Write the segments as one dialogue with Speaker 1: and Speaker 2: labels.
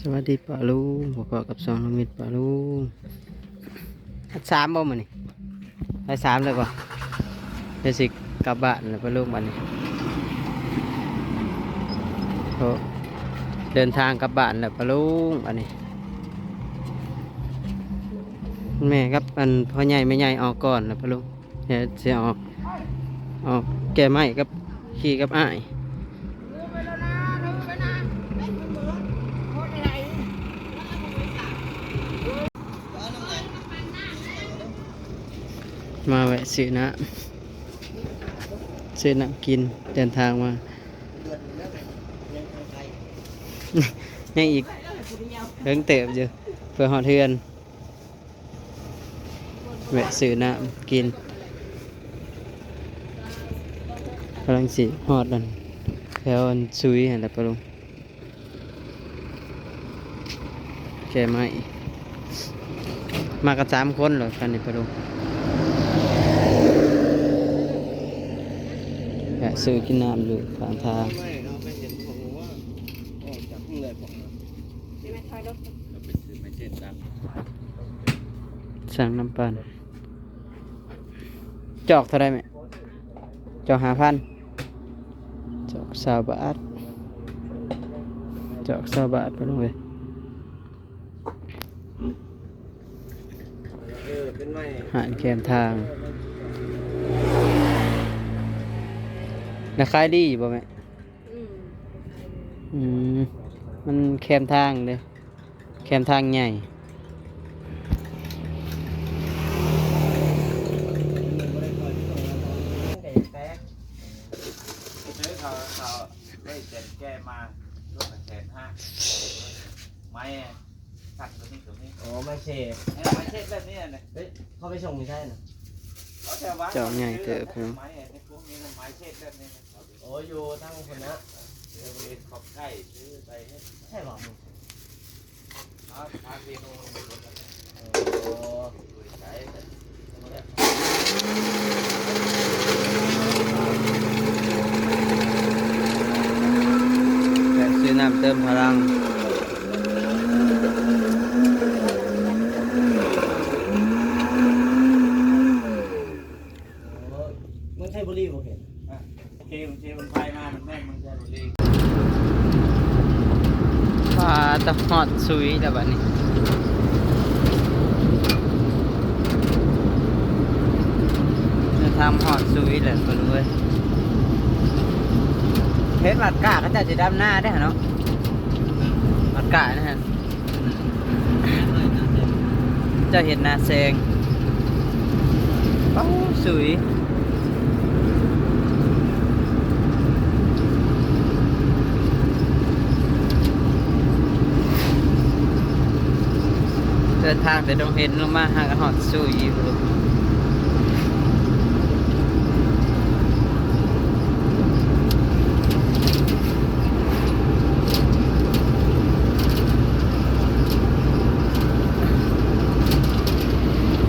Speaker 1: สวัสดีป้าลุงพบกับสองน้องมิตรป้าลุงอัดสามบ่มานี่ได้สามเลยป่ะเดี๋ยวสิกลับบ้านแล้วป้าลุงบันนี้โอเดินทางกลับบ้านแล้วป้าลุงบันนี้แม่ครับอันพ่อใหญ่แม่ใหญ่ออกก่อนแล้วป้าลุงเดี๋ยวจะออกออกแก่ไม้กับขี่กับอ้าย มาแวะซื้อนะซื้อน้ำกินเดินทางมายังอีกเพิ่งเติบอยู่เพื่อหอดเทือนแวะซื้อน้ำกินกำลังสิหอดนั่นแถวอันซุยเห็นแล้วปะลุงแกไม่มากันสามคนเหรอกันนี่ปะลุง แวะ ซื้อกินน้ำอยู่ข้างทาง
Speaker 2: ไม่เราไปเห็นผมว่าออกจากข้างเลยผมนะเราไปซื้อไม่เจ็ดตัง
Speaker 1: สั่งน้ำปั่นจอกเท่าไรไหมจอกหาพันจอกสาบาทจอกสาบาทไปลงเลย
Speaker 2: เออเป็นไม่
Speaker 1: หารแคมทาง ราคายดีอยู่บ่แม่อืมมันแคมทางเลยแคมทางใหญ่
Speaker 2: แตกซื้อเขาเขาได้เจ็ดแก้มาลูกละแสนห้าไม้ขัดตัวนี้ตัวนี้
Speaker 3: อ๋อไม่เชฟ
Speaker 2: ไอ้ไม้เช็ดแบบนี้เนี่ย
Speaker 3: เฮ้ยเขาไปส่งไม่ใช่นะ
Speaker 2: ก็แถวบ้าน
Speaker 1: จอกใหญ่เกิดผม
Speaker 2: ไม้ไอ้พวกนี้มันไม้เช็ดแบบนี้นะ
Speaker 3: โอ้อยู่ทั้งคนนะ
Speaker 2: เดี๋ยวไปขอบใกล้ซื้อไปให้
Speaker 3: ใช่หรอมึง
Speaker 2: เอาพาเพียงลงไปรถกัน
Speaker 3: โอ้
Speaker 2: ใช้
Speaker 1: แวะซื้อน้ำเติมพลัง
Speaker 3: มึงใช่บุรีบ่เห็น
Speaker 2: เคมันเคมันไปมามันแม่งมันจะบุรี
Speaker 1: ปลาตะหอดซุยแล้วบัดนี้จะทำหอดซุยแหละคนเลยเพชรหมัดกาเขาจะจะดำหน้าได้เหรอเนาะหมัดกานะฮะเจะเห็นหนาแซงเป้าสุย เดินทางแต่ดงเห็นลงมาหากันหอดสุยอยู่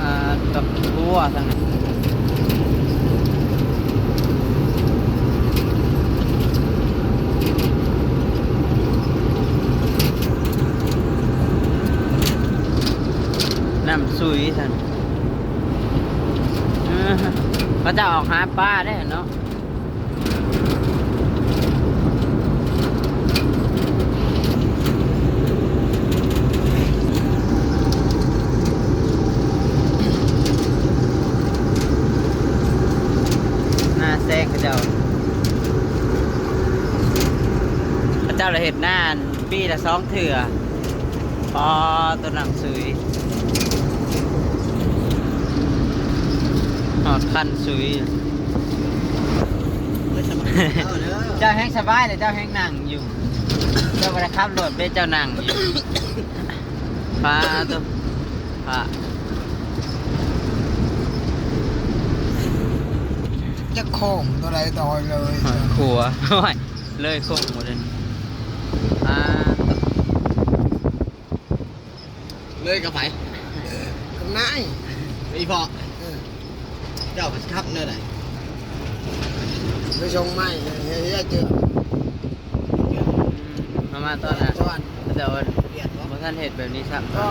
Speaker 1: อ่าตะกัวทางนั้น ลุยท่านเออเขาจะออกหาปลาได้เนาะหน้าแซงเขาเจ้าเขาเจ้าละเห็ดหน้าปีละสองเถื่อปอตัวหน้ำซุย อดคันซุยเจ้าแห้งสบายเลยเจ้าแห้งนั่งอยู่ เจ้าไปขับรถไปเจ้านั่งอยู่ปลาตัวปลา
Speaker 4: จะโค้งตัวใดดอยเลย
Speaker 1: หอยขัวโอ้ยเลยคงหมดเลยปลาตัว
Speaker 3: เลยกับไผ
Speaker 4: ข้างใน
Speaker 3: อีพอ เจ้าไปขับเนื้อไหน
Speaker 4: ไปชงไม้เฮ้ยเจอ
Speaker 1: มามาตอนน่ะ
Speaker 4: ชวน
Speaker 1: ตแต่ว่า
Speaker 3: เปลี่ยนบ่
Speaker 1: บ่ท่านเห็ดแบบนี้ครับ
Speaker 4: ก็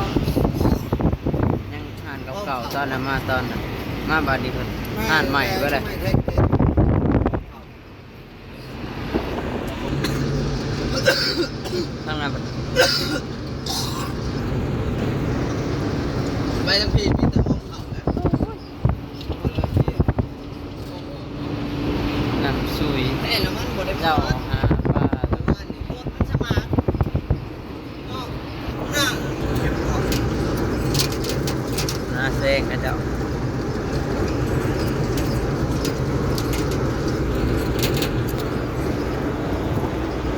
Speaker 1: ยังห่านเก่าๆตอนนั้นมาตอนนั้นมาบาดนี้เพิ่นห่านใหม่ก็ได้
Speaker 4: ไม่เท่เท่
Speaker 1: ทั้งนั้น
Speaker 3: ไปทั้งพี่มีแต่ห้องเขานะ
Speaker 1: น้ำซุย
Speaker 3: เอ้ยแล้วมันบ่ได้
Speaker 1: เจ้า
Speaker 3: เจ้า
Speaker 1: หาปลา
Speaker 3: มันนี่รถมันสมาร์ทเนาะนั่งเก็บของ
Speaker 1: หน้าเซงนะเจ้า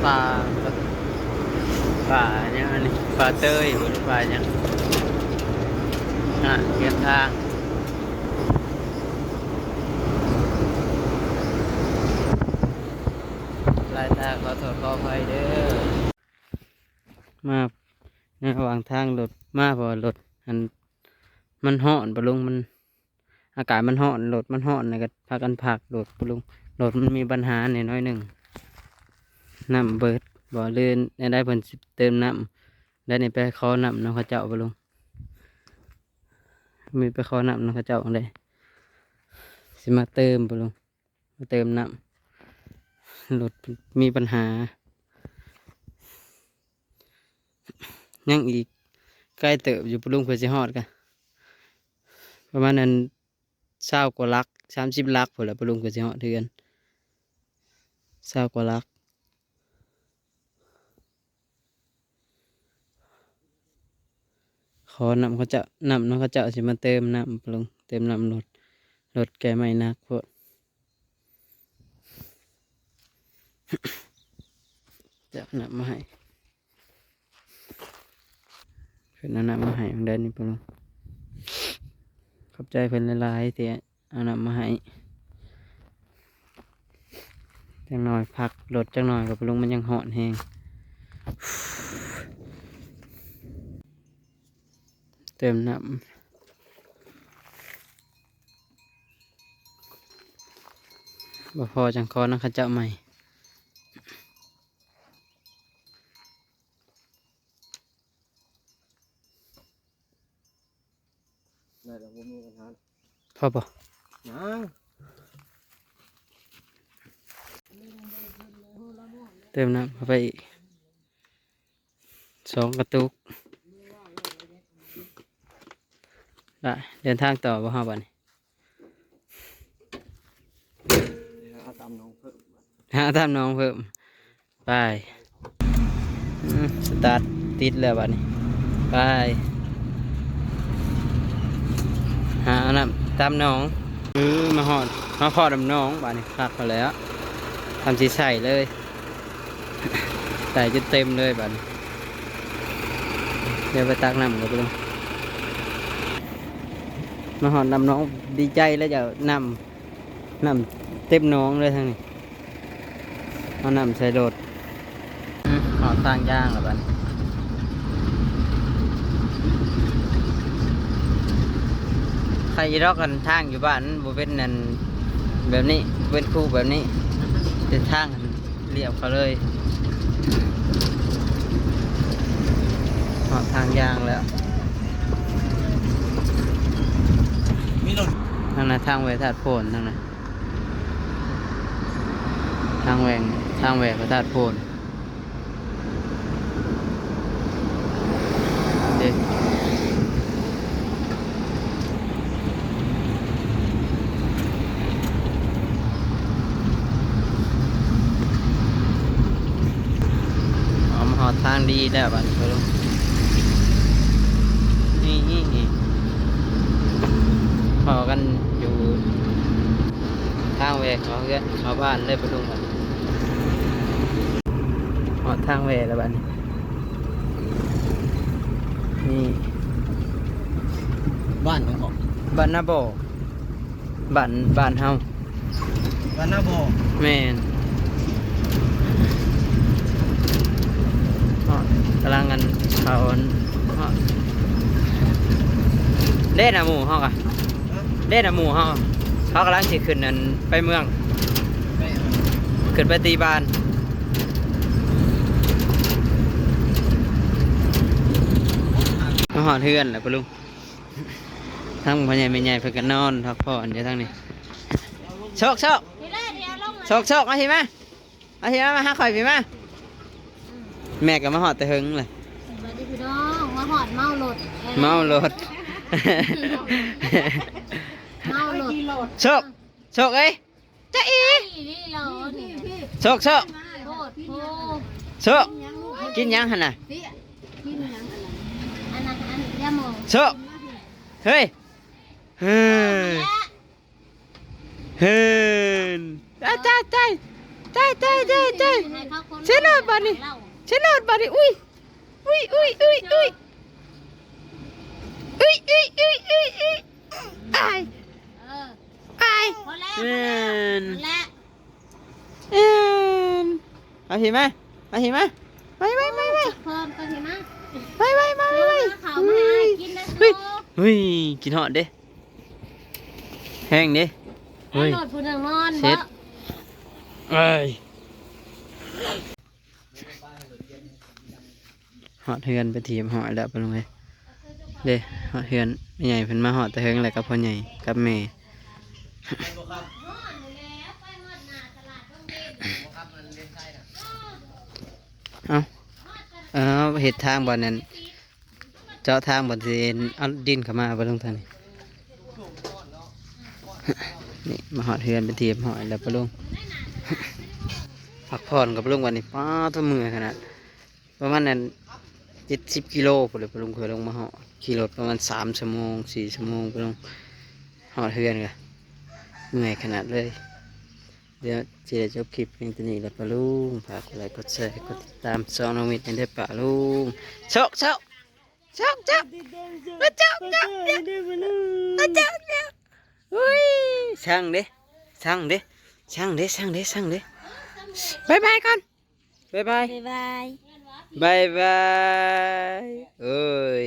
Speaker 1: ปลา ปลาเนี่ยอันนี้ปลาเต้ยหรือปลาเนี่ยอะเกียงทางลายทาขอโทษขออภัยเด้อมาในระหว่างทางรถมาพอรถอันมันห่อนปลุงมัน อากาศมันห่อนรถมันห่อนนะก็พากันผักรถปลุงรถมันมีปัญหาในน้อยหนึ่งน้ำเบิด บ่อลื่อนได้ได้เพิ่นเติมน้ำได้นี่ไปขอน้ำน้องเขาเจ้าไปลงมีไปขอน้ำน้องเขาเจ้าได้สิมาเติมไปลงมาเติมน้ำรถมีปัญหายังอีกใกล้เติบอยู่ปรุงเพื่อสิฮอดกันประมาณนั้นเศร้ากว่าลักสามสิบลักพอแหละปรุงเพื่อสิฮอดเทือนเศร้ากว่าลัก อนำเขาจะนำน้องเขาจะสิมาเติมน้ำปรุงเติมน้ำรถรถแกไม่นักพวกจะนำมาให้เพิ่นเอานำมาให้ของเดินนี่ปะลุงขอบใจเพิ่อนหลายๆที่เอานำมาให้จังหน่อยพักรถจังหน่อยกับปะลุงมันยังหอนแหง เติมน้ำบ่พอจังคอนักขเจ้าใหม่
Speaker 3: ได้แล้วบ่มีปัญหา
Speaker 1: พอปะ
Speaker 3: ยัง
Speaker 1: เติมน้ำเข้าไปอีกสองกระตุก ได้เดินทางต่อบ่ฮาบัดน
Speaker 3: เอาตามน้องเพิ่ม
Speaker 1: หาตามน้องเพิ่ม ไปอืมสตาร์ทติดแล้วบัดนี้ ไป หาน้ำตามน้องเออมาหอดมาพอดำน้องบัดนี้คักมาแล้วทำสีใส่เลยใส่จนเต็มเลยบัดนี้เดี๋ยวไปตักน้ำกับลุง มาหอดนำน้องดีใจแล้วจะนำนำเต็มน้องเลยทั้งนี้เอานำใส่โดดหอดตั้งย่างแล้วบันใครรอกกันทางอยู่บ้านบ่เป็นนั่นแบบนี้บ่เป็นคู่แบบนี้เป็นทางเรียบเขาเลยหอดทางยางแล้ว
Speaker 3: มีรถ
Speaker 1: ทางเวทาดโพนทางนั้นทางแหวงทางแหวกพระธาตุโพนเด็กเอามาหอดทางดีแล้วบัดนี้ไปลูกนี่พอกัน ทางเวเขาเพื่อนเขาบ้านเลยไปลงมันหอดทางเวแล้วบ้านนี้นี่
Speaker 3: บ้านของเขา
Speaker 1: บ้านนาโบบ้านบ้านเฮา
Speaker 3: บ้านนาบ่
Speaker 1: แม่นฮอดกำลังกันเขาอันฮอดเล่นอะหมูเฮากะ เล่นอะหมูเฮาเขากำลังสิขึ้นนั่นไปเมือง
Speaker 3: ไม่
Speaker 1: ขึ้นไปตีบานอดเฮือนแหละปะลุงทั้งพ่อใหญ่แม่ใหญ่เพิ่นก็นอนพักผ่อนอยู่ทั้งนี้โชคโชค
Speaker 5: นี่แหละเดี๋ยวลง
Speaker 1: โชคโชคมาทีมามาทีมามาหาข่อยพี่มาแม่ก็มาหอดแต่หึงเลย
Speaker 5: สวัสดีพี่น้องมาหอดเมาหลด
Speaker 1: เมารถ
Speaker 5: เมาหลด
Speaker 1: โชคโชคเอ้ยจะอี
Speaker 5: นี่นี่เรานี่
Speaker 1: โชคโชค
Speaker 5: โทษโทษ
Speaker 1: โชคกินยังหันน่ะ
Speaker 5: อันนั้นอันยาโม
Speaker 1: โชคเฮ้ยเฮ้ย
Speaker 5: และ
Speaker 1: เฮ้ยตายตายตายตายตายตายตาย
Speaker 5: ให้เขาคน
Speaker 1: เสียหน้าบัดนี้ฉันนอนบาดิอุ้ยอุ้ยอุ้ยอุ้ยอุ้ยอุ้ยอุ้ยอุ้ยอุ้ยอุ้ยอาย
Speaker 5: เออ
Speaker 1: อาย
Speaker 5: พอแล้ว
Speaker 1: เอ็น
Speaker 5: พอแล้ว
Speaker 1: เอ็นมาเห็นไหมมาเห็นไหมไปไปไปไป
Speaker 5: เพิ่มก็เห็นไหม
Speaker 1: ไปไปไปไป
Speaker 5: เพิ่มเขามาให้กินได้โซ่
Speaker 1: เฮ้ยกินหอดเด้แห้งเด้
Speaker 5: ไอ้หลดผู้หนึ่งนอน
Speaker 1: เช็ดเอ้ยหอดเฮือนไปทีมหอดแล้วไปลงเลยเด้หอดเฮือนไม่ใหญ่เพิ่นมาหอดแต่เฮือนอะไรกับพ่อใหญ่กับแม่ เอาเอาเห็ดทางบ่อนนั้นเจาะทางบ่อนสิเอาดินเข้ามาบ่ลงทางนี้นี่มาหอดเฮือนเป็นทีมหอยแล้วปะลุงพักผ่อนกับปะลุงวันนี้ป้าตัวมือขนาดประมาณนั้นเจ็ดสิบกิโลพอเลยปะลุงเคยลงมาหอดขี่รถประมาณสามชั่วโมงสี่ชั่วโมงปะลุงหอดเฮือนกัน เหนื่อยขนาดเลย เดี๋ยวจะจบคลิปเพียงเท่านี้แล้วปะลุงฝากกดไลค์กดแชร์กดติดตามซองน้องมิตรในเด้อปะลุงโชคโชคโชคโชคแล้วโชคโชคโชคโชคอุ้ยช่างเด้ช่างเด้ช่างเด้ช่างเด้ช่างเด้บายบายก่อนบายบาย
Speaker 5: บายบาย
Speaker 1: บายบายเอ้ย